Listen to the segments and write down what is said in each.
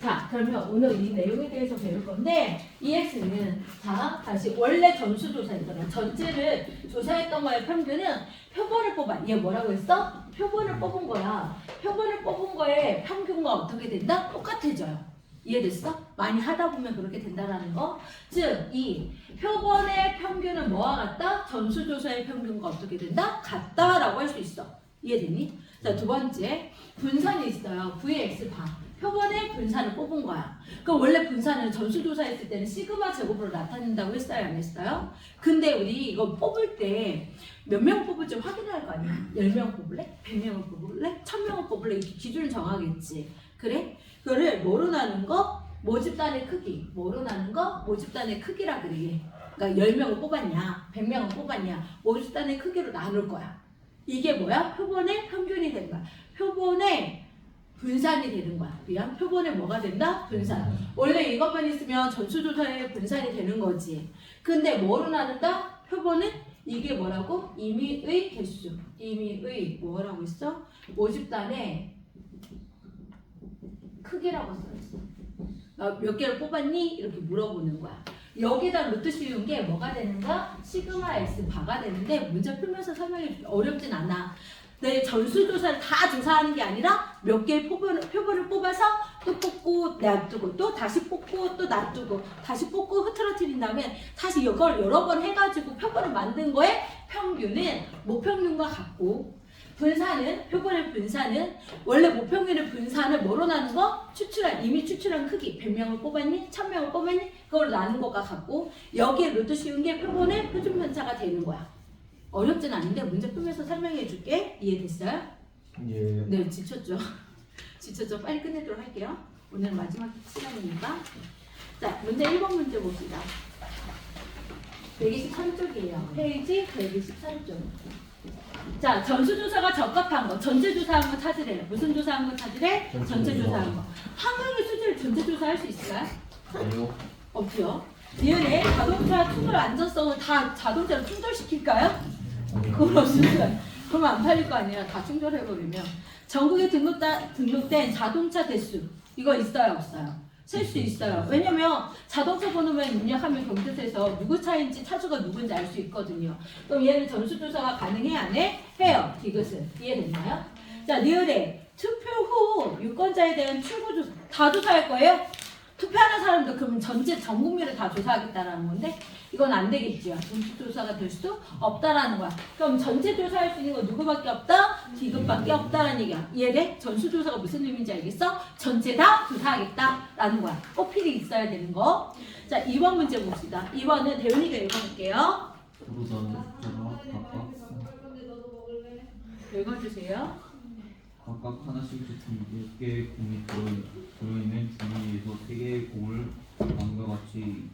자, 그러면 오늘 이 내용에 대해서 배울 건데 EX는 자, 다시 원래 전수 조사이잖아. 전체를 조사했던 거의 평균은 표본을 뽑아. 얘 뭐라고 했어? 표본을 뽑은 거야. 표본을 뽑은 거에 평균과 어떻게 된다? 똑같아져요. 이해됐어? 많이 하다 보면 그렇게 된다라는 거. 즉, 이 표본의 평균은 뭐와 같다? 전수조사의 평균과 어떻게 된다? 같다라고 할 수 있어. 이해되니? 자, 두 번째. 분산이 있어요. VX 바. 표본의 분산을 뽑은 거야. 그럼 원래 분산은 전수조사 했을 때는 시그마 제곱으로 나타낸다고 했어요? 안 했어요? 근데 우리 이거 뽑을 때 몇 명 뽑을지 확인할 거 아니야? 10명 뽑을래? 100명을 뽑을래? 1000명을 뽑을래? 이렇게 기준을 정하겠지. 그래? 그거를 뭐로 나눈 거? 모집단의 크기. 뭐로 나눈 거? 모집단의 크기라 그래. 그러니까 10명을 뽑았냐, 100명을 뽑았냐, 모집단의 크기로 나눌 거야. 이게 뭐야? 표본의 평균이 되는 거야. 표본의 분산이 되는 거야. 그냥 표본에 뭐가 된다? 분산. 원래 이것만 있으면 전수조사의 분산이 되는 거지. 근데 뭐로 나눈다? 표본은 이게 뭐라고? 임의의 개수. 임의의 뭐라고 있어? 모집단의 크기라고 써있어. 어, 몇 개를 뽑았니? 이렇게 물어보는 거야. 여기다 루트 씌운 게 뭐가 되는가? 시그마 x 바가 되는데 문제 풀면서 줄게 어렵진 않아. 내 전수조사를 다 조사하는 게 아니라 몇 개의 표본을, 표본을 뽑아서 또 뽑고 놔두고 또 다시 뽑고 또 놔두고 다시 뽑고 흐트러뜨린 다음에 다시 이걸 여러 번 해가지고 표본을 만든 거에 평균은 모평균과 같고 분산은 표본의 분산은 원래 모평균의 분산을 뭐로 나눈 거? 추출한 이미 추출한 크기 100명을 뽑았니? 1000명을 뽑았니? 그걸 나눈 것과 같고 여기에 루트 씌운 게 표본의 표준 편차가 되는 거야. 어렵진 않은데 문제 풀면서 설명해 줄게. 이해됐어요? 예. 네, 지쳤죠. 지쳤죠. 빨리 끝내도록 할게요. 오늘 마지막 시간이니까. 자, 문제 1번 문제 봅시다. 123쪽이에요. 페이지 123쪽. 자, 전수조사가 적합한 거, 전체조사한 거 찾으래. 무슨 조사한 거 찾으래? 전체 전체조사한 거. 한강의 수지를 전체조사할 수 있을까요? 아니요. 없죠. 이은혜 자동차 충돌 안전성을 다 자동차로 충돌시킬까요? 그건 없으니까 그러면 안 팔릴 거 아니야. 다 충돌해버리면. 전국에 등록다, 등록된 자동차 대수 이거 있어요 없어요? 셀 수 있어요. 왜냐면 자동차 번호만 입력하면 경찰서에서 누구 차인지 차주가 누군지 알 수 있거든요. 그럼 얘는 전수조사가 가능해 안 해? 해요. 이것은 이해됐나요? 자 리얼에 투표 후 유권자에 대한 출구 조사 다 조사할 거예요? 투표하는 사람도 그러면 전체 전 국민을 다 조사하겠다라는 건데 이건 안 되겠지요. 전체 조사가 될수 없다라는 거야. 그럼 전체 조사할 수 있는 건 누구밖에 없다? 디귿밖에 없다라는 얘기야. 이해돼? 전수 조사가 무슨 의미인지 알겠어? 전체 다 조사하겠다라는 거야. 꼭 필히 있어야 되는 거. 자, 2번 문제 봅시다. 2번은 대윤이가 읽어볼게요. 읽어주세요. 각각 하나씩 제품 6개의 공이 들어, 들어있는 주머니에서 3개의 공을 다음과 같이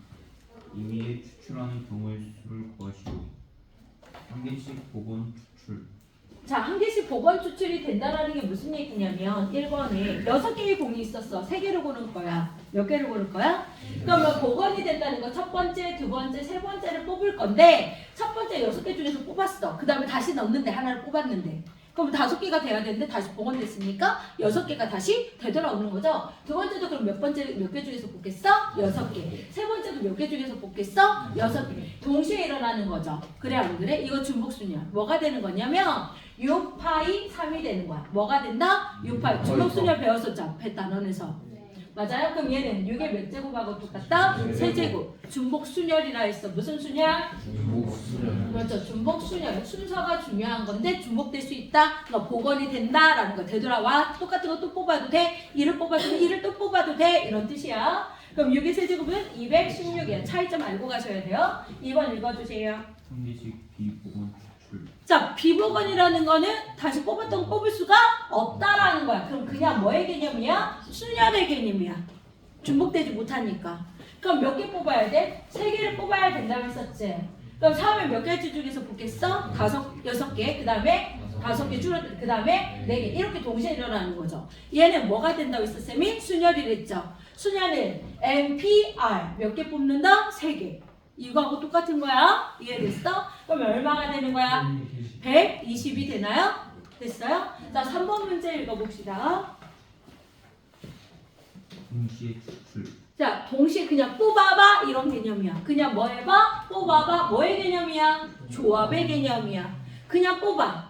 임의에 추출하는 경우의 수를 구하시오. 한 개씩 복원 추출. 자, 한 개씩 복원 추출이 된다라는 게 무슨 얘기냐면 1번에 6개의 공이 있었어. 3개를 고를 거야. 몇 개를 고를 거야? 그러면 복원이 된다는 거 첫 번째, 두 번째, 세 번째를 뽑을 건데 첫 번째 6개 중에서 뽑았어. 그 다음에 다시 넣는데 하나를 뽑았는데 그럼 다섯 개가 돼야 되는데 다시 복원됐으니까 여섯 개가 다시 되돌아오는 거죠. 두 번째도 그럼 몇 번째 몇 개 중에서 뽑겠어? 여섯 개. 세 번째도 몇 개 중에서 뽑겠어? 여섯 개. 동시에 일어나는 거죠. 그래 안 그래? 이거 중복순이야. 뭐가 되는 거냐면 6파이 3이 되는 거야. 뭐가 된다? 6파이. 중복순이야 배웠었죠. 앞에 단원에서. 맞아요? 그럼 얘는 6의 몇 제곱하고 똑같다? 세제곱. 중복순열이라 했어. 무슨 순열? 목수는 그렇죠. 중복순열. 순서가 중요한 건데 중복될 수 있다. 그러니까 복원이 된다라는 거. 되돌아와. 똑같은 거 또 뽑아도 돼. 1을 뽑아도 돼. 1을 또 뽑아도 돼. 이런 뜻이야. 그럼 6의 세제곱은 216이야. 차이점 알고 가셔야 돼요. 2번 읽어주세요. 한 개씩 비복원. 자, 비복원이라는 거는 다시 뽑았던 거 뽑을 수가 없다라는 거야. 그럼 그냥 뭐의 개념이야? 순열의 개념이야. 중복되지 못하니까. 그럼 몇 개 뽑아야 돼? 세 개를 뽑아야 된다고 했었지. 그럼 처음에 몇 개지 중에서 뽑겠어? 다섯, 여섯 개. 그 다음에 다섯 개 줄어들, 그 다음에 네 개. 이렇게 동시에 일어나는 거죠. 얘는 뭐가 된다고 했어, 쌤이? 순열이랬죠. 순열은 NPR. 몇 개 뽑는다? 세 개. 이거하고 똑같은 거야. 이해됐어? 그럼 얼마가 되는 거야? 120이 되나요? 됐어요? 자, 3번 문제 읽어봅시다. 동시에 추출. 자, 동시에 그냥 뽑아봐 이런 개념이야. 그냥 뭐 해봐? 뽑아봐 뭐의 개념이야? 조합의 개념이야. 그냥 뽑아.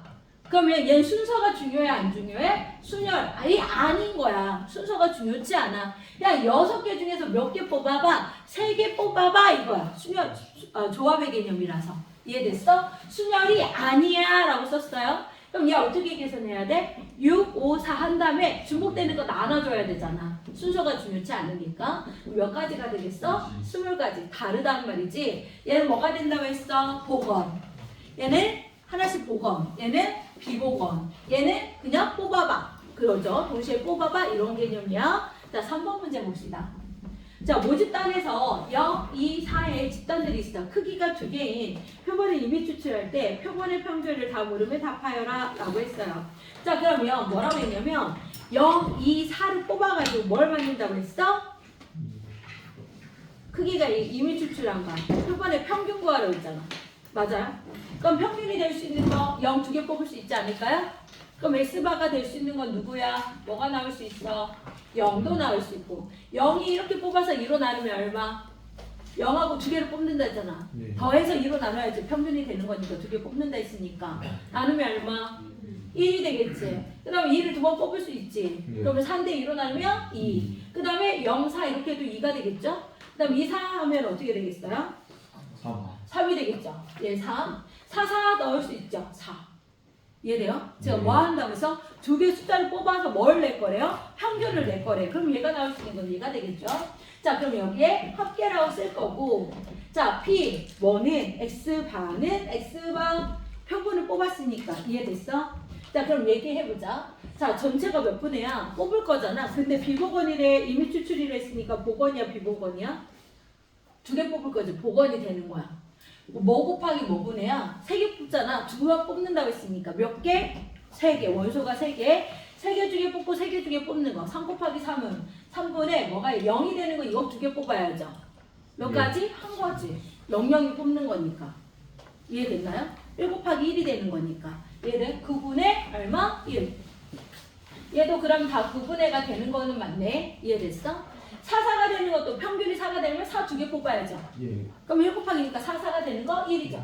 그러면 얘 순서가 중요해 안 중요해? 순열 아예 아닌 거야. 순서가 중요치 않아. 야 여섯 개 중에서 몇 개 뽑아봐. 세 개 뽑아봐 이거야. 순열 어, 조합의 개념이라서 이해됐어? 순열이 아니야 라고 썼어요. 그럼 얘 어떻게 계산해야 돼? 6, 5, 4 한 다음에 중복되는 거 나눠줘야 되잖아. 순서가 중요치 않으니까. 몇 가지가 되겠어? 20가지. 다르단 말이지. 얘는 뭐가 된다고 했어? 복원. 얘는 하나씩 복원. 얘는 비복원. 얘는 그냥 뽑아봐. 그러죠. 동시에 뽑아봐. 이런 개념이야. 자, 3번 문제 봅시다. 자, 모집단에서 0, 2, 4의 집단들이 있어. 크기가 두 개인 표본을 이미 추출할 때 표본의 평균을 다 물으면 답하여라 라고 했어요. 자, 그러면 뭐라고 했냐면 0, 2, 4를 뽑아가지고 뭘 만든다고 했어? 크기가 이- 이미 추출한 거. 표본의 평균 구하라고 했잖아. 맞아요? 그럼 평균이 될 수 있는 거0두개 뽑을 수 있지 않을까요? 그럼 X바가 될 수 있는 건 누구야? 뭐가 나올 수 있어? 0도 나올 수 있고 0이 이렇게 뽑아서 2로 나누면 얼마? 0하고 두 개를 뽑는다 했잖아. 네. 더해서 2로 나눠야지 평균이 되는 거니까 두 개 뽑는다 했으니까 나누면 얼마? 1이 되겠지. 그 다음에 2를 두 번 뽑을 수 있지. 네. 그러면 3대 2로 나누면 2. 그 다음에 0, 4 이렇게 해도 2가 되겠죠? 그 다음에 2, 4 하면 어떻게 되겠어요? 3. 3이 되겠죠? 예, 3. 4, 4 넣을 수 있죠? 4. 이해돼요? 제가 네. 뭐 한다고 해서 두 개 숫자를 뽑아서 뭘 낼 거래요? 평균을 낼 거래. 그럼 얘가 나올 수 있는 건 얘가 되겠죠? 자, 그럼 여기에 합계라고 쓸 거고. 자, P, 뭐는 X반은 X반 표본을 뽑았으니까. 이해됐어? 자, 그럼 얘기해보자. 자, 전체가 몇 분이야? 뽑을 거잖아. 근데 비복원이래, 이미 추출이래 했으니까 복원이야, 비복원이야? 두 개 뽑을 거지. 복원이 되는 거야. 뭐 곱하기 뭐 분해야? 세 개 뽑잖아. 두번 뽑는다고 했으니까 몇 개? 세 개. 원소가 세 개. 세개 중에 뽑고 세개 중에 뽑는 거. 3 곱하기 3은 3분의 뭐가 0이 되는 거 이거 두 개 뽑아야죠. 몇 네. 가지? 한 거지. 0, 0이 뽑는 거니까. 이해됐나요? 1 곱하기 1이 되는 거니까. 얘는 9분의 얼마? 1. 얘도 그럼 다 9분의가 되는 거는 맞네. 이해됐어? 4, 4가 되는 것도 평균이 4가 되면 4 두 개 뽑아야죠. 예. 그럼 1 곱하기니까 4, 4가 되는 거 1이죠.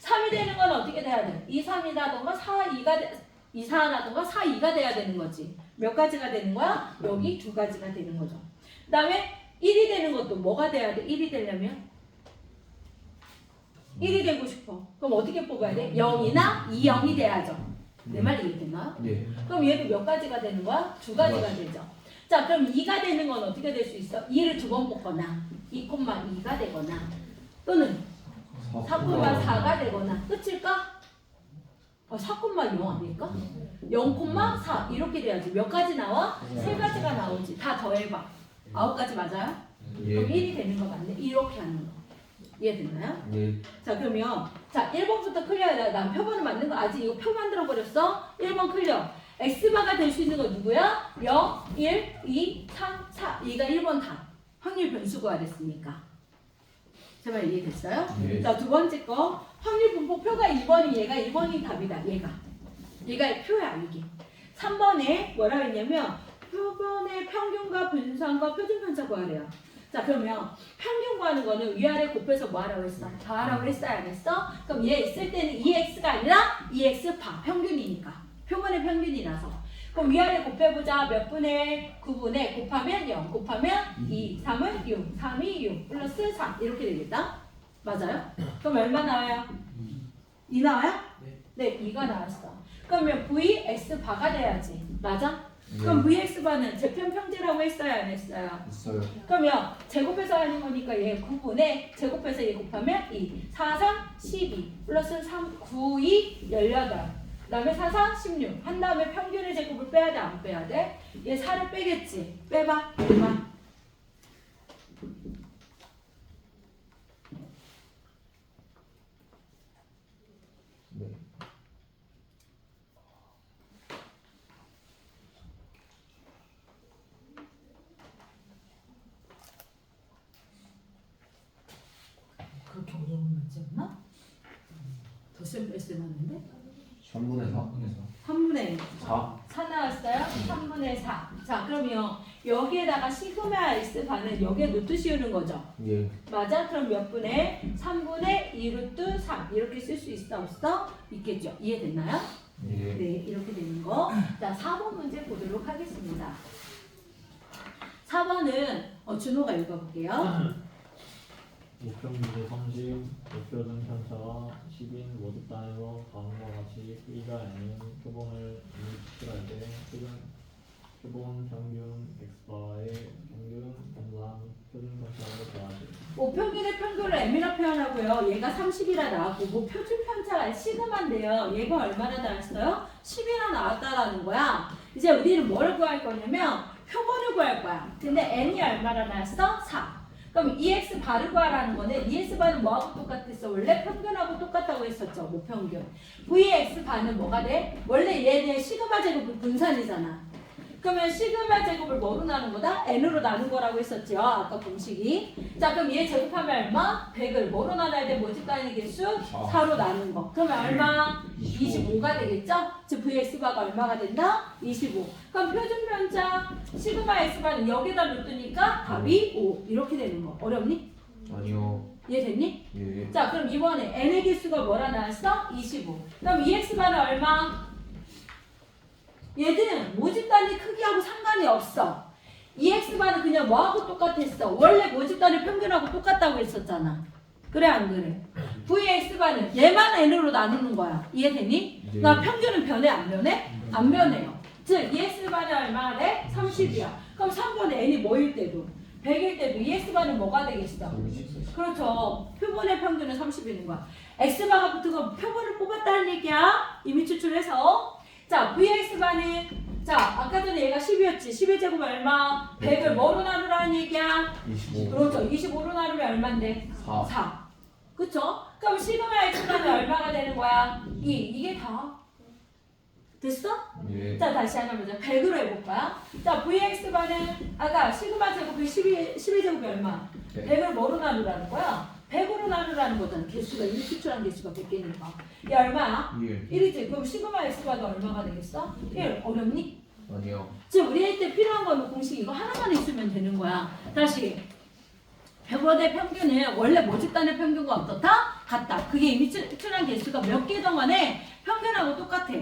3이 되는 건 어떻게 돼야 돼? 2, 3이라던가 4, 2가 돼, 2, 4라던가 4, 2가 돼야 되는 거지. 몇 가지가 되는 거야? 여기 두 가지가 되는 거죠. 그 다음에 1이 되는 것도 뭐가 돼야 돼? 1이 되려면? 1이 되고 싶어. 그럼 어떻게 뽑아야 돼? 0이나 2, 0이 돼야죠. 내 말 이해됐나요? 네. 그럼 얘도 몇 가지가 되는 거야? 두 가지가 되죠. 자, 그럼 2가 되는 건 어떻게 될 수 있어? 2를 두 번 뽑거나 2,2가 되거나 또는 4,4가 되거나 끝일까? 어, 4,0 아닐까? 0,4 이렇게 돼야지. 몇 가지 나와? 세 가지가 나오지. 다 더해봐. 아홉 가지 맞아요? 그럼 예. 1이 되는 거 맞네? 이렇게 하는 거. 이해됐나요? 네. 자 그러면 자 1번부터 클리어야 난 표본을 만든 거 아직 이거 표 만들어 버렸어 1번 클리어 X바가 될 수 있는 거 누구야? 0, 1, 2, 3, 4 2가 1번 다 확률 변수 구하랬으니까 제발 이해됐어요? 네. 자 두 번째 거 확률 분포 표가 2번이 얘가 1번이 답이다 얘가 얘가 표야 이게 3번에 뭐라 했냐면 표본의 평균과 분산과 표준 편차 구하래요 자 그러면 평균 구하는 거는 위아래 곱해서 뭐 하라고 했어? 더하라고 했어야 안 했어? 그럼 얘 있을 때는 2x가 아니라 2x파 평균이니까 표본의 평균이라서 그럼 위아래 곱해보자 몇 분의 9분의 곱하면 0 곱하면 2 3은 6 3이 6 플러스 3 이렇게 되겠다 맞아요? 그럼 얼마 나와요? 2 나와요? 네 2가 나왔어 그러면 vx바가 돼야지 맞아? 그럼 vx바는 제편 평지라고 했어요 안 했어요? 있어요. 그러면 제곱해서 하는 거니까 얘 9분의 제곱해서 얘 곱하면 2 4, 3, 12 플러스 3, 9, 2, 18 그 다음에 4, 4, 16 한 다음에 평균의 제곱을 빼야 돼 안 빼야 돼? 얘 4를 빼겠지 빼봐 빼봐 네. 그렇게 어려운 문제였나? 더 쌤, 쌤 하는데? 3분의 4. 3분의 4. 4 나왔어요? 3분의 4. 자, 그러면 여기에다가 시그마 S 반을 여기에 루트 씌우는 거죠. 예. 맞아? 그럼 몇 분의 3분의 2 루트 3 이렇게 쓸 수 있어 없어? 있겠죠. 이해됐나요? 예. 네, 이렇게 되는 거. 자, 4번 문제 보도록 하겠습니다. 4번은 어, 준호가 읽어볼게요. 목표 문제 30, 목표 등 편차가 10인 모집 단에서 다음과 같이 크기가 n인 표본을 추출할 때 표본, 표본 평균 x바의 평균 분산 표준 편차를 더하지 뭐 평균의 평균을 m이라 표현하고요. 얘가 30이라 나왔고 뭐 표준 편차가 시그마인데요. 얘가 얼마나 나왔어요? 10이나 나왔다라는 거야. 이제 우리는 뭘 구할 거냐면 표본을 구할 거야. 근데 n이 얼마나 나왔어? 4. 그럼 EX 바를 구하라는 거는 EX 바는 뭐하고 똑같았어? 원래 평균하고 똑같다고 했었죠. 모평균. VX 바는 뭐가 돼? 원래 얘는 시그마 제곱은 분산이잖아. 그러면 시그마 제곱을 뭐로 나눈 거다? n으로 나눈 거라고 했었죠. 아까 공식이. 자, 그럼 얘 제곱하면 얼마? 100을 뭐로 나눠야 돼? 모집 단위 개수? 4로 나눈 거. 그러면 얼마? 25가 되겠죠? 즉 VX바가 얼마가 된다? 25. 그럼 표준 편차 시그마 X바는 여기다 루트니까 답이 5. 이렇게 되는 거. 어렵니? 아니요. 이해됐니? 예. 자, 그럼 이번에 n의 개수가 뭐라 나왔어? 25. 그럼 EX바는 얼마? 얘들은 모집 단위 크기하고 상관이 없어. EX바는 그냥 뭐하고 똑같았어? 원래 모집 단위 평균하고 똑같다고 했었잖아. 그래 안 그래? VX바는 얘만 n으로 나누는 거야. 이해되니? 네. 그러니까 평균은 변해 안 변해? 안 변해요. 즉 얼마나 돼? 30이야. 그럼 3번에 n이 뭐일 때도 100일 때도 EX바는 뭐가 되겠어? 그렇죠. 표본의 평균은 30이는 거야. X바가 붙은 건 표본을 뽑았다는 얘기야. 이미 추출해서. 자, VX바는 자, 아까 전에 얘가 10이었지. 10의 제곱은 얼마? 100을 뭐로 나누라는 얘기야? 25. 그렇죠. 25로 나누면 얼만데? 4. 4. 그쵸? 그럼 시그마 X바는 얼마가 되는 거야? 2. 이게 다. 됐어? 예. 자 다시 하나 보자. 100으로 해볼까요? 자 VX바는 아까 시그마 제곱이 12, 12 제곱이 얼마? 네. 100을 뭐로 나누라는 거야? 100으로 나누라는 거잖아. 개수가 이미 추출한 개수가 100개니까. 얘 얼마야? 예. 1이지. 그럼 시그마 X바도 얼마가 되겠어? 1. 어렵니? 아니요. 지금 우리 할때 필요한 거는 공식 이거 하나만 있으면 되는 거야. 다시. 표본의 평균은 원래 모집단의 평균과 어떻다? 같다. 그게 이미 추- 추출한 개수가 몇 개 동안에 평균하고 똑같아.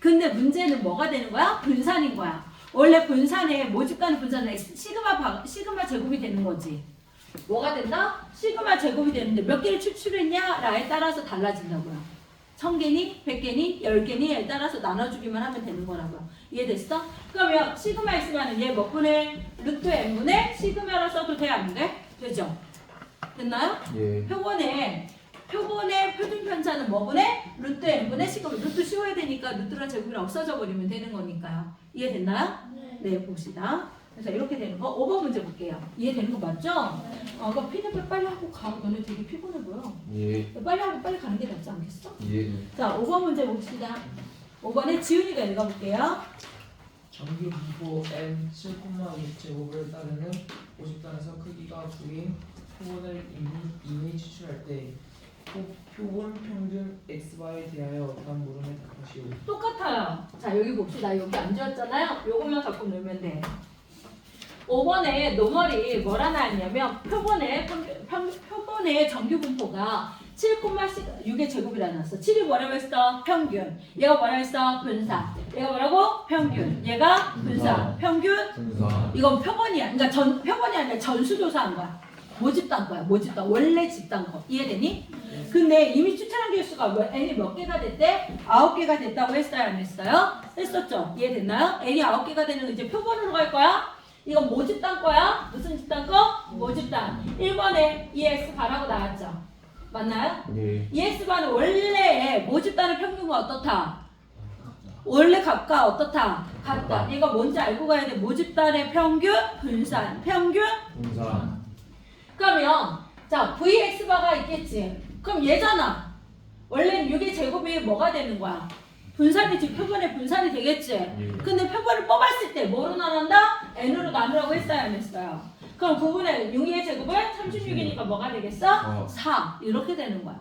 근데 문제는 뭐가 되는 거야? 분산인 거야. 원래 분산에 모집단의 분산은 X- 시그마 바, 시그마 제곱이 되는 거지. 뭐가 된다? 시그마 제곱이 되는데 몇 개를 추출했냐라에 따라서 달라진다고요. 천 개니, 백 개니, 열 개니에 따라서 나눠주기만 하면 되는 거라고요. 이해됐어? 그러면 시그마 X만은 얘 몇 분의 루트 n분의 시그마로 써도 돼? 안 돼? 되죠? 됐나요? 예. 표본의 표본의 표준 편차는 뭐분의 루트 n분의 시그마 루트 씌워야 되니까 루트랑 제곱이랑 없어져 버리면 되는 거니까요. 이해됐나요? 네, 봅시다. 그래서 이렇게 되는 거 5번 문제 볼게요. 이해되는 거 맞죠? 어, 그럼 피드백 빨리 하고 가. 너네 되게 피곤해 보여. 예. 빨리 하고 빨리 가는 게 낫지 않겠어? 예. 자, 5번 문제 봅시다. 5번에 지훈이가 읽어볼게요. 정규 분포 n 7,2 제곱을 따르는 50단에서 크기가 9인 표본을 이미, 이미 추출할 때 표, 표본 평균 x바에 대하여 다음 물음에 답하시오. 똑같아요. 자, 여기 봅시다. 여기 안 지웠잖아요? 요것만 갖고 놀면 돼. 5번에 노멀이 뭐라 나왔냐면 표본의 표본의 정규 분포가 7,6의 제곱이라 나왔어. 7이 뭐라고 했어? 평균. 얘가 뭐라 했어? 분산. 얘가 뭐라고? 평균. 얘가 분산. 평균. 이건 표본이야. 그러니까 전 표본이 아니라 전수조사한 거야. 모집단 거야. 모집단. 원래 집단 거. 이해되니? 근데 이미 추천한 개수가 몇- n이 몇 개가 됐대? 아홉 개가 됐다고 했어요, 안 했어요? 했었죠. 이해됐나요? n이 아홉 개가 되는 거 이제 표본으로 갈 거야. 이건 모집단 거야. 무슨 집단 거? 모집단. 1번에 EX 바라고 나왔죠. 맞나요? 예. EX바는 원래 모집단의 평균과 어떻다? 원래 값과 어떻다? 같다. 이거 뭔지 알고 가야 돼. 모집단의 평균, 분산, 평균. 분산. 그러면 자 VX바가 있겠지. 그럼 얘잖아. 원래는 6의 제곱이 뭐가 되는 거야? 분산이 즉 표본의 분산이 되겠지. 예. 근데 표본을 뽑았을 때 뭐로 나눈다? n으로 나누라고 했어요, 안 했어요? 그럼 9분의 6의 제곱은 36이니까 뭐가 되겠어? 어. 4 이렇게 되는 거야.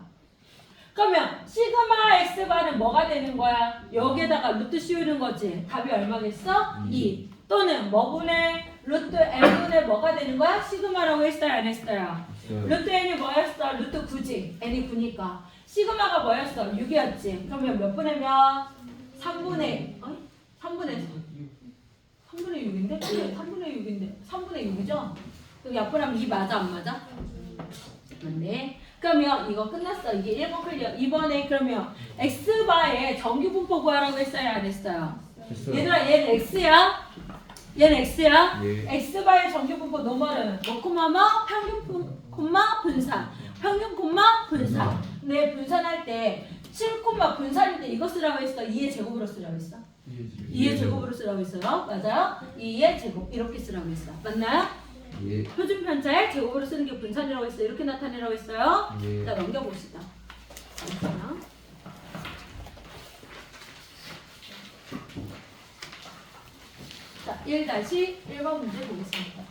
그러면 시그마 x바는 뭐가 되는 거야? 여기에다가 루트 씌우는 거지. 답이 얼마겠어? 이. 2. 또는 뭐분의 루트 n분의 뭐가 되는 거야? 시그마라고 했어요 안 했어요? 루트 n이 뭐였어? 루트 9지 n이 9니까 시그마가 뭐였어? 6이었지 그러면 몇 분의 몇? 3분의 어이? 3분의 3분의 6인데? 네 3분의 6인데 3분의 6이죠? 그럼 약분하면 2 맞아 안 맞아? 맞네 그러면 이거 끝났어 이게 1번 클리어 2번에 그러면 x바의 정규 분포 구하라고 했어요 안 했어요? 했어요. 얘들아 얘는 x야? 얘는 x야? 예. x바의 정규 분포 노멀은 뭐 콤마 뭐? 평균 분- 콤마 분산 평균 콤마 분산 네 분산할 때 7 콤마 분산일 때 이거 쓰라고 했어 2의 제곱으로 쓰라고 했어 2의 제곱으로 쓰라고 했어요 맞아요? 2의 제곱 이렇게 쓰라고 했어 맞나요? 예. 표준 편차의 제곱으로 쓰는 게 분산이라고 했어요 이렇게 나타내라고 했어요 예. 자 넘겨봅시다. 자, 1-1번 문제 보겠습니다.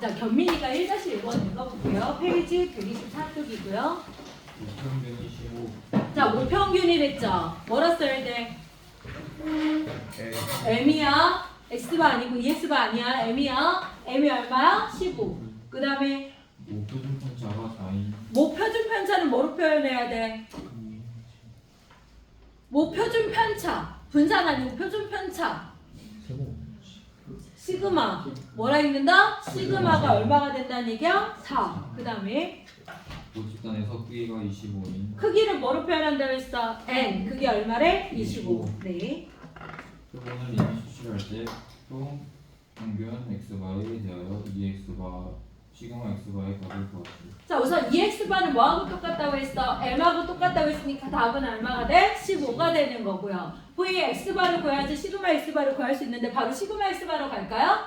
자, 견민이가 1-1번 읽어볼게요. 페이지 124쪽이고요. 평균이 15 자, 모평균이랬죠? 뭐라 써야 돼? M이야. X바 아니고 EX바 아니야. M이야. M이 얼마야? 15. 그 다음에 목표준 편차가 4인 모표준 편차는 뭐로 표현해야 돼? 모표준 편차. 분산 아니고 표준 편차. 세모. 시그마. 뭐라 읽는다? 시그마가 얼마가 된다는 얘기야? 4. 그 다음에 모집단에서 크기가 25인 크기를 뭐로 표현한다고 했어? N. 그게 얼마래? 25. 네. 표본을 이미 수식할 때또 평균 x바에 대하여 2x바 시그마 x바의 값을 구하시오. 자 우선 EX바는 뭐하고 똑같다고 했어? M하고 똑같다고 했으니까 답은 얼마가 돼? 15가 되는 거고요. V X바를 구해야지 시그마 X바를 구할 수 있는데 바로 시그마 X바로 갈까요?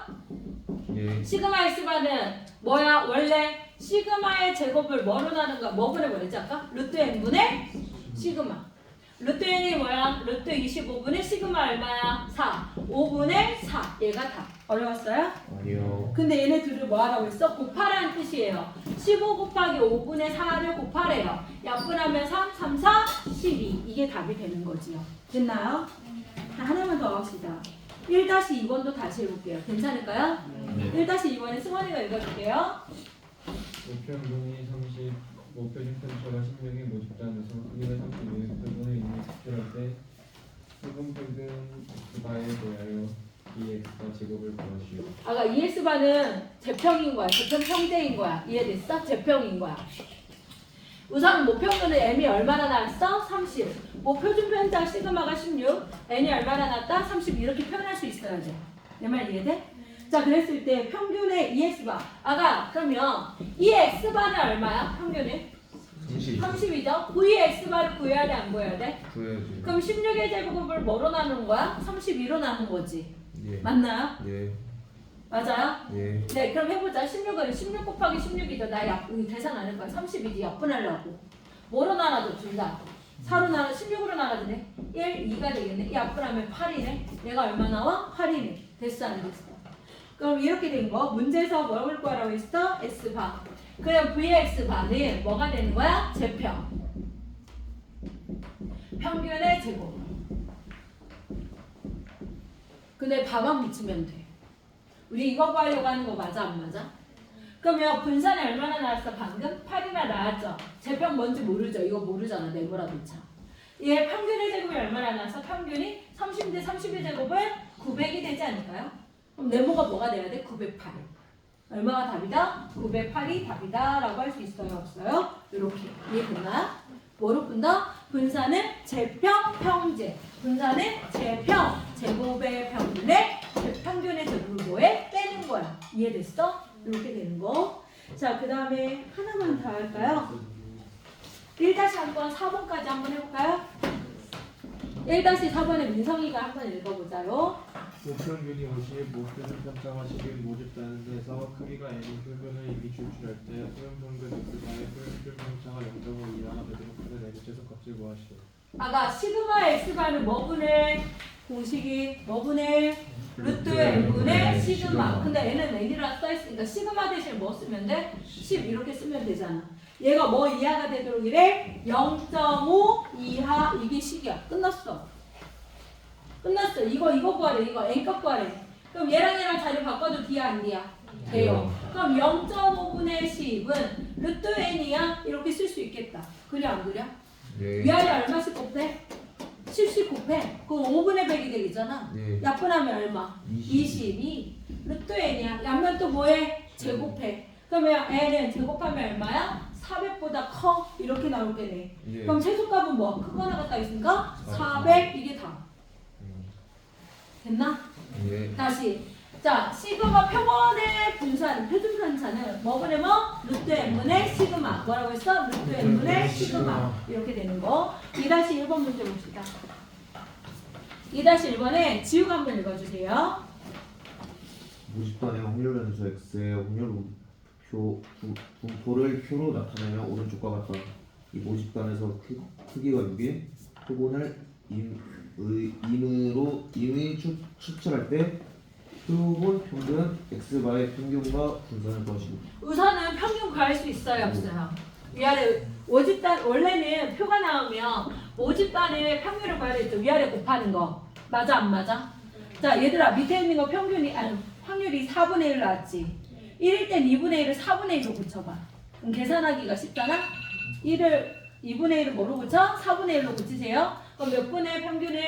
예. 시그마 X바는 뭐야? 원래 시그마의 제곱을 뭐로 나눈 거야? 뭐 뭐랬지 아까? 루트 N분의 시그마. 루트 N이 뭐야? 루트 25분의 시그마 얼마야? 4. 5분의 4. 얘가 답. 어려웠어요? 아니요. 근데 얘네 둘을 뭐 하라고 했어? 곱하라는 뜻이에요. 15 곱하기 5분의 4를 곱하래요. 약분하면 3, 3, 4, 12. 이게 답이 되는 거지요. 됐나요? 자, 하나만 더 합시다. 1-2번도 다시 해볼게요. 괜찮을까요? 네. 1-2번에 승원이가 읽어줄게요. 목표균이 30, 목표준 편차가 16의 모집단에서 크기가 32의 표본을 이미 추출할 때 표본 평균 x바에 대하여 이 x가 제곱을 구하시오. 아까 ES바는 재평인 거야. 재평 평대인 거야. 이해됐어? 재평인 거야. 우선 모평균은 M이 얼마나 나왔어? 30. 모표준 편차 시그마가 16. N이 얼마나 났다? 30. 이렇게 표현할 수 있어야 돼. 내말 이해돼? 자, 그랬을 때 평균의 ES바. 아가, 그러면 이 X바는 얼마야? 평균이? 30. 30이죠? V의 X바를 구해야 돼? 안 구해야 돼? 구해야지. 그럼 16의 제곱을 뭐로 나누는 거야? 32로 나눈 거지. 예. 맞나요? 예. 맞아요? 예. 네, 그럼 해보자. 16은 16 곱하기 16이죠. 나 약, 이 계산 안할 거야. 30이지. 약분하려고. 뭐로 나눠줘? 둘 다. 4로 나눠, 16으로 나눠주네. 1, 2가 되겠네. 이 약분하면 8이네. 얘가 얼마 나와? 8이네. 됐어, 안 됐어? 그럼 이렇게 된 거. 문제에서 뭐를 구하라고 했어? S바. 그럼 VX바는 뭐가 되는 거야? 제평. 평균의 제곱. 근데 바만 붙이면 돼. 우리 이거 구하려고 하는 거 맞아 안 맞아? 그러면 분산이 얼마나 나왔어 방금? 8이나 나왔죠? 제평 뭔지 모르죠? 이거 모르잖아 네모라 도차 얘 평균의 제곱이 얼마나 나왔어? 평균이 30인데 30의 제곱은 900이 되지 않을까요? 그럼 네모가 뭐가 돼야 돼? 908 얼마가 답이다? 908이 답이다 라고 할 수 있어요 없어요? 이렇게 이해됐나? 뭐로 푼다? 분산은 제평 평제 분산은 제평 제곱의 평균의 제곱을 뭐해? 빼는 거야 이해됐어? 이렇게 되는 거. 자, 그 다음에 하나만 더 할까요? 1-한번 4번까지 한번 해볼까요? 1-4번에 민성이가 한번 읽어보자요. 목표균이 50, 목표준 편차가 11 모집단에 대해서 크기가 n인 표본을 이미 추출할 때 소형 평균 x바의 표준 편차가 0.5 이하가 되도록 하는 n의 최소값을 구하시오. 아까 시그마 x바는 뭐분의 공식이 뭐분의 루트 n분의 시그마. 근데 n은 n이라 써있으니까 시그마 대신 뭐 쓰면 돼? 10 이렇게 쓰면 되잖아. 얘가 뭐 이하가 되도록 이래? 0.5 이하 이게 식이야. 끝났어. 끝났어. 이거 이거 구하래. 이거 n값 구하래. 그럼 얘랑 얘랑 자리 바꿔도 D야 안 D야? 돼요. 그럼 0.5분의 10은 루트 n이야? 이렇게 쓸 수 있겠다. 그래 안 그래? 예. 위아래 얼마씩 곱해? 70 곱해. 그럼 5분의 100이 되겠잖아. 예. 약분하면 얼마? 22. 루트 n이야. 양면 또 뭐해? 제곱해. 그러면 n은 제곱하면 얼마야? 400보다 커. 이렇게 나올 거네. 예. 그럼 최소값은 뭐? 크거나 같다 있으니까 400 이게 다. 됐나? 예. 다시. 자, 시그마 표본의 분산, 표준 편차는 뭐분의 뭐? 루트 n분의 시그마. 뭐라고 했어? 루트 n분의 시그마. 이렇게 되는 거. 2-1번 문제 봅시다. 2-1번에 지우가 한번 읽어주세요. 모집단의 확률 변수 x의 확률 표 분- 분포를 표로 나타내면 오른쪽과 같다. 이 모집단에서 크, 크기가 6이 표본을 임, 의, 임으로 임의 추, 추출할 때 표본 평균 x바의 평균과 분산을 구하시고 우선은 평균 구할 수 있어요, 없어요? 위아래 모집단 원래는 표가 나오면 모집단의 평균을 구해야 되죠. 위아래 곱하는 거 맞아 안 맞아? 자 얘들아 밑에 있는 거 평균이 아니 확률이 4분의 1 나왔지. 1일 땐 2분의 1을 4분의 1로 붙여봐. 그럼 계산하기가 쉽잖아. 1을 2분의 1을 뭐로 붙여? 4분의 1로 붙이세요. 그럼 몇 분의 평균은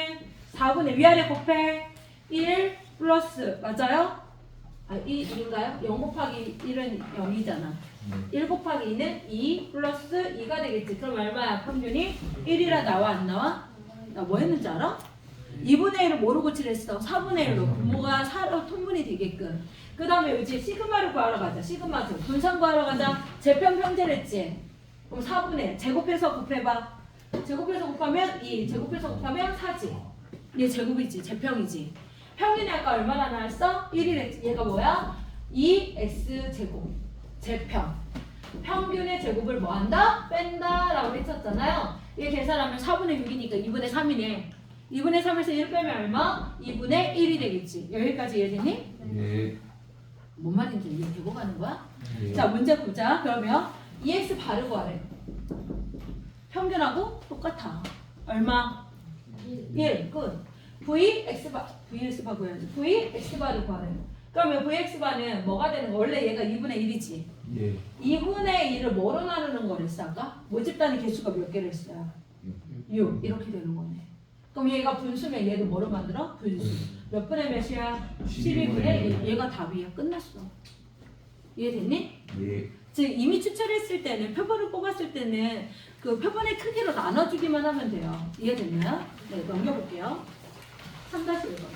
4분의 위아래 곱해 1 플러스 맞아요? 아, 2, 2인가요? 0 곱하기 1은 0이잖아. 1 곱하기 2는 2 플러스 2가 되겠지. 그럼 얼마야? 평균이 1이라 나와 안 나와? 나 뭐 했는지 알아? 2분의 1을 뭐로 고치랬어? 4분의 1로. 분모가 4로 통분이 되게끔. 그 다음에 이제 시그마를 구하러 가자. 시그마 수. 분산 구하러 가자. 재편 평제랬지. 그럼 4분의 1. 제곱해서 곱해봐. 제곱해서 곱하면 2. 제곱해서 곱하면 4지. 얘 제곱이지. 재평이지. 평균이 아까 얼마나 나왔어? 1이랬지. 얘가 뭐야? 2x 제곱. 재평. 평균의 제곱을 뭐 한다? 뺀다 라고 했었잖아요. 얘 계산하면 4분의 6이니까 2분의 3이네. 2분의 3에서 1 빼면 얼마? 2분의 1이 되겠지. 여기까지 이해되니? 예. 뭔 말인지 이해 되고 가는 거야? 예. 자 문제 보자. 그러면 EX 바르고 하래. 평균하고 똑같아. 얼마? 1. 끝. V X 바 V X 바 구해야지. V X 바를 구하래. 그러면 V X 바는 뭐가 되는 거? 원래 얘가 2분의 1이지. 예. 2분의 1을 뭐로 나누는 거랬어 아까? 모집단의 개수가 몇 개를 했어요? 6 이렇게 되는 거네 그럼 얘가 분수면 얘도 뭐로 만들어? 분수 몇 분의 몇이야? 12분의 1 얘가 답이야 끝났어 이해됐니? 예. 즉 이미 추출했을 때는 표본을 뽑았을 때는 그 표본의 크기로 나눠주기만 하면 돼요 이해됐나요? 네 넘겨볼게요 3-1번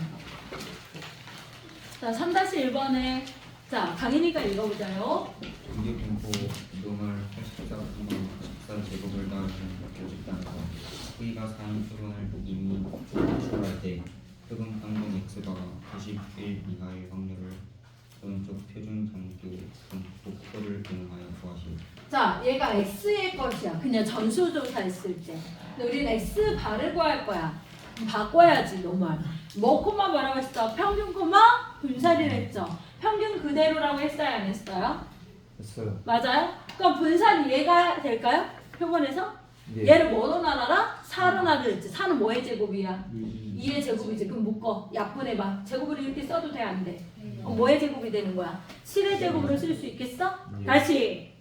자 3-1번에 자 강인이가 읽어보자요 이게 분포 이동을 84분의 14 제곱을 따르는 모집단에서 크기가 4인 표본을 이미 추출할 때 표본 평균 x바가 91 이하의 확률을 오른쪽 표준 정규 분포표를 이용하여 구하시오. 자, 얘가 x의 것이야. 그냥 전수조사 했을 때. 근데 우리는 x 바를 구할 거야. 바꿔야지, 노말. 뭐 코마 뭐라고 했어? 평균 코마 분산이라 했죠. 평균 그대로라고 했어요, 안 했어요? 했어요. 맞아요? 그럼 분산 얘가 될까요? 표본에서? 예. 얘를 뭐로 나눠라? 4로 나누랬지. 4는 뭐의 제곱이야? 2의 제곱이지. 그럼 묶어. 약분해봐. 제곱으로 이렇게 써도 돼, 안 돼? 그럼 뭐의 제곱이 되는 거야? 7의 제곱으로 쓸 수 있겠어? 예. 다시.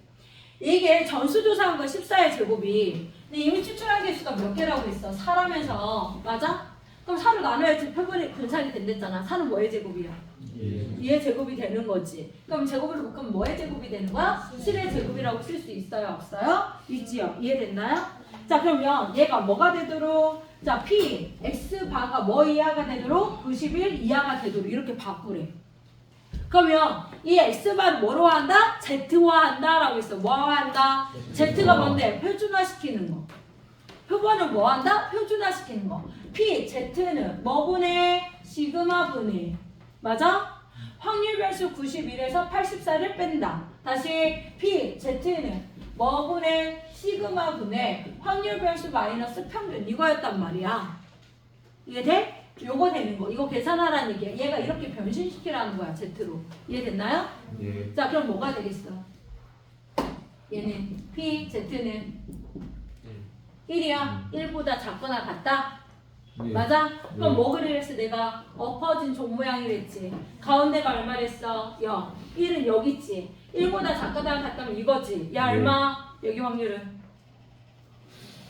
이게 전수조사한 거 14의 제곱이 근데 이미 추출한 개수가 몇 개라고 했어? 4라면서 맞아? 그럼 4로 나눠야지 표본이 분산이 된댔잖아 4는 뭐의 제곱이야? 예. 2의 제곱이 되는 거지 그럼 제곱으로 묶으면 뭐의 제곱이 되는 거야? 7의 제곱이라고 쓸 수 있어요? 없어요? 있지요 이해됐나요? 자 그러면 얘가 뭐가 되도록 자 P, X 바가 뭐 이하가 되도록 91 이하가 되도록 이렇게 바꾸래 그러면 이 X바를 뭐로 한다? Z화 한다 라고 했어 뭐 한다? Z가 뭔데? 표준화시키는 거 표본을 뭐 한다? 표준화시키는 거 P, Z는 뭐분의 시그마 분의 맞아? 확률 변수 91에서 84를 뺀다 다시 P, Z는 뭐분의 시그마 분의 확률 변수 마이너스 평균 이거였단 말이야 이해 돼? 요거 되는 거 이거 계산하라는 얘기야 얘가 이렇게 변신시키라는 거야 Z로 이해됐나요? 예. 자 그럼 뭐가 되겠어? 얘는 P, Z는 1이야 1보다 작거나 같다 네. 맞아? 그럼 네. 뭐 그리랬어 내가 엎어진 종 모양이랬지 가운데가 얼마랬어? 0 1은 여기 있지 1보다 작거나 같다면 이거지 야 네. 얼마? 여기 확률은 어,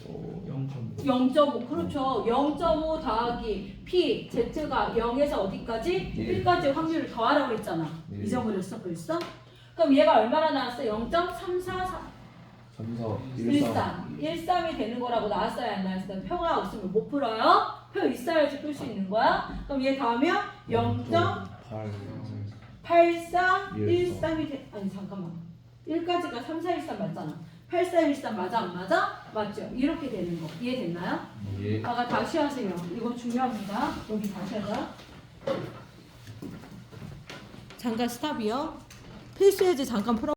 0.5 0.5 그렇죠 0.5 더하기 P Z가 0에서 어디까지? 예. 1까지 확률을 더하라고 했잖아 예. 잊어버렸어 벌써? 그럼 얘가 얼마나 나왔어? 0.344 3, 4, 13 13이 되는 거라고 나왔어야 안 나왔어요? 표가 없으면 못 풀어요? 표 있어야지 풀 수 있는 거야? 그럼 얘 더하면 0.84 8 13이 돼 아니 잠깐만 1까지가 3, 4, 1, 3 맞잖아 8, 4, 1, 3 맞아 안 맞아? 맞죠? 이렇게 되는 거 이해됐나요? 예. 아가 다시 하세요 이거 중요합니다 여기 다시 하자 잠깐 스탑이요 필수 예제 잠깐 풀어